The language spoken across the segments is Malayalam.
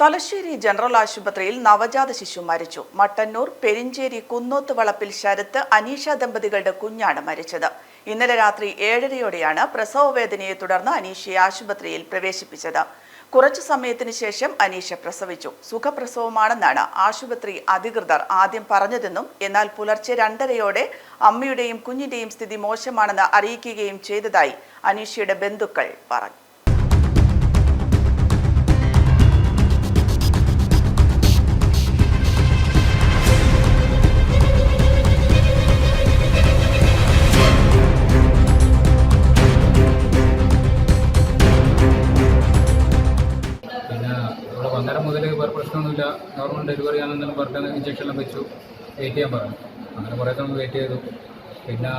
തലശ്ശേരി ജനറൽ ആശുപത്രിയിൽ നവജാത ശിശു മരിച്ചു. മട്ടന്നൂർ പെരിഞ്ചേരി കുന്നോത്ത് വളപ്പിൽ ശരത്ത് അനീഷ ദമ്പതികളുടെ കുഞ്ഞാണ് മരിച്ചത്. ഇന്നലെ രാത്രി ഏഴരയോടെയാണ് പ്രസവ വേദനയെ തുടർന്ന് അനീഷയെ ആശുപത്രിയിൽ പ്രവേശിപ്പിച്ചത്. കുറച്ചു സമയത്തിന് ശേഷം അനീഷ പ്രസവിച്ചു. സുഖപ്രസവമാണെന്നാണ് ആശുപത്രി അധികൃതർ ആദ്യം പറഞ്ഞതെന്നും എന്നാൽ പുലർച്ചെ രണ്ടരയോടെ അമ്മയുടെയും കുഞ്ഞിന്റെയും സ്ഥിതി മോശമാണെന്ന് അറിയിക്കുകയും ചെയ്തതായി അനീഷയുടെ ബന്ധുക്കൾ പറഞ്ഞു. വന്നേരം മുതൽ വേറെ പ്രശ്നമൊന്നുമില്ല. നോർമൽ ഡെലിവറി ആണെന്നെല്ലാം പറഞ്ഞാൽ ഇഞ്ചക്ഷനെല്ലാം വെച്ചു. വെയിറ്റ് ചെയ്യാൻ പറഞ്ഞു. അങ്ങനെ കുറേ സമയം വെയിറ്റ് ചെയ്തു. പിന്നെ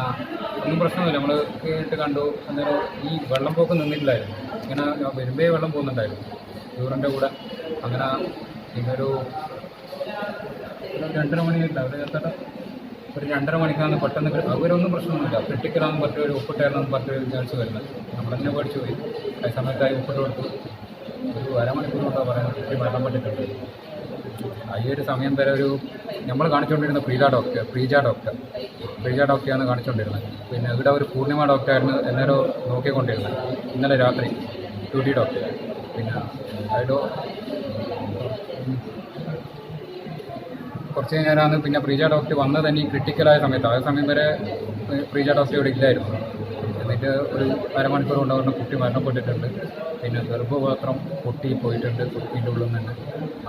ഒന്നും പ്രശ്നമില്ല നമ്മൾ കേട്ട് കണ്ടു. അന്നേരം ഈ വെള്ളം പോക്ക് നിന്നിട്ടില്ലായിരുന്നു. ഇങ്ങനെ വരുമ്പേ വെള്ളം പോകുന്നുണ്ടായിരുന്നു. യൂറിന്റെ കൂടെ. അങ്ങനെ പിന്നെ ഒരു ഒരു രണ്ടര മണിയായില്ല അവർ എത്ര ഒരു രണ്ടര മണിക്കാണ് പെട്ടെന്ന് അവരൊന്നും പ്രശ്നമൊന്നുമില്ല. ക്രിട്ടിക്കലാന്ന് പറഞ്ഞ ഒരു ഉപ്പിട്ടായിരുന്നു പറഞ്ഞ ഒരു വിചാരിച്ച് വരുന്നത്. നമ്മളെന്നെ പഠിച്ചു പോയി. ആ സമയത്തായി ഉപ്പിട്ട് കൊടുത്തു. ഒരു അരമണിക്കൂർ കൊണ്ടാണ് പറയുന്നത്. കുട്ടി മരണം പറ്റിട്ടുണ്ട് ഈ ഒരു സമയം വരെ ഒരു നമ്മൾ കാണിച്ചുകൊണ്ടിരുന്ന പ്രീജ ഡോക്ടർ പ്രീജ ഡോക്ടർ. പ്രീജ ഡോക്ടറാണ് കാണിച്ചുകൊണ്ടിരുന്നത്. പിന്നെ ഇവിടെ ഒരു പൂർണിമ ഡോക്ടറായിരുന്നു എന്നേരോ നോക്കിക്കൊണ്ടിരുന്നത്. ഇന്നലെ രാത്രി ഡ്യൂട്ടി ഡോക്ടർ. പിന്നെ അയാളോ കുറച്ച് നേരമാണ് പിന്നെ പ്രീജ ഡോക്ടർ വന്നത്. തന്നെ ക്രിട്ടിക്കലായ സമയത്ത് ആ സമയം വരെ പ്രീജ ഡോക്ടർ ഇവിടെ ഇല്ലായിരുന്നു. എന്നിട്ട് ഒരു അരമണിക്കൂർ കൊണ്ട് അവരുടെ കുട്ടി മരണപ്പെട്ടിട്ടുണ്ട്. പിന്നെ ഗർഭപാത്രം പൊട്ടി പോയിട്ടുണ്ട് കുട്ടീന്റെ ഉള്ളിൽ നിന്ന്.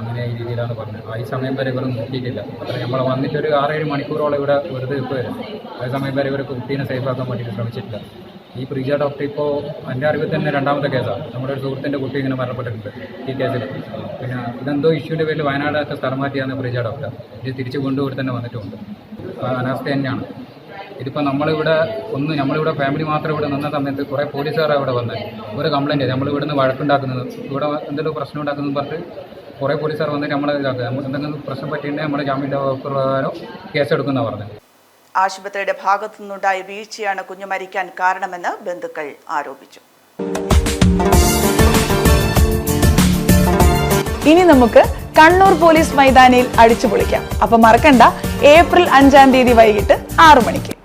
അങ്ങനെ ഈ രീതിയിലാണ് പറഞ്ഞത്. ആ ഈ സമയം വരെ ഇവർ നോക്കിയിട്ടില്ല. അത്ര നമ്മൾ വന്നിട്ട് ഒരു ആറേഴ് മണിക്കൂറോളം ഇവിടെ വെറുതെ നിൽക്കുമായിരുന്നു ആ സമയം വരെ ഇവർ കുട്ടീനെ സേഫ് ആക്കാൻ വേണ്ടിയിട്ട് ശ്രമിച്ചിട്ടില്ല. ഈ പ്രീജ ഡോക്ടർ ഇപ്പോൾ എന്റെ അറിവിൽ തന്നെ രണ്ടാമത്തെ കേസാണ് നമ്മുടെ ഒരു സുഹൃത്തിന്റെ കുട്ടി ഇങ്ങനെ മരണപ്പെട്ടിട്ടുണ്ട് ഈ കേസിൽ പിന്നെ ഇതെന്തോ ഇഷ്യൂവിന്റെ പേരിൽ വയനാടൊക്കെ സ്ഥലം മാറ്റിയാണ് പ്രീജ ഡോക്ടർ. ഇത് തിരിച്ച് കൊണ്ടുപോയി തന്നെ വന്നിട്ടുമുണ്ട് അപ്പോൾ അനാസ്ഥ തന്നെയാണ്. ഇതിപ്പോൾ നമ്മളിവിടെ ഒന്ന് നമ്മളിവിടെ ഫാമിലി മാത്രം ഇവിടെ നിന്ന സമയത്ത് കുറേ പോലീസുകാരാണ് ഇവിടെ വന്നത് ഒരു കംപ്ലയിന്റ് നമ്മൾ ഇവിടെ നിന്ന് വഴക്കുണ്ടാക്കുന്നത്. ഇവിടെ എന്തെങ്കിലും പ്രശ്നം ഉണ്ടാക്കുന്നത് പറഞ്ഞിട്ട് കുറേ പോലീസുകാർ വന്നിട്ട് നമ്മളെ ഇതാക്കുക. നമ്മൾ എന്തെങ്കിലും പ്രശ്നം പറ്റിയിട്ടുണ്ടെങ്കിൽ നമ്മുടെ ജാമ്യന്റെ വകുപ്പ് പ്രകാരം കേസെടുക്കുന്ന പറഞ്ഞത് ആശുപത്രിയുടെ ഭാഗത്തു നിന്നുണ്ടായ വീഴ്ചയാണ് കുഞ്ഞു മരിക്കാൻ കാരണമെന്ന് ബന്ധുക്കൾ ആരോപിച്ചു. ഇനി നമുക്ക് കണ്ണൂർ പോലീസ് മൈതാനിയിൽ അടിച്ചു പൊളിക്കാം. അപ്പൊ മറക്കണ്ട ഏപ്രിൽ അഞ്ചാം തീയതി വൈകിട്ട് ആറു മണിക്ക്.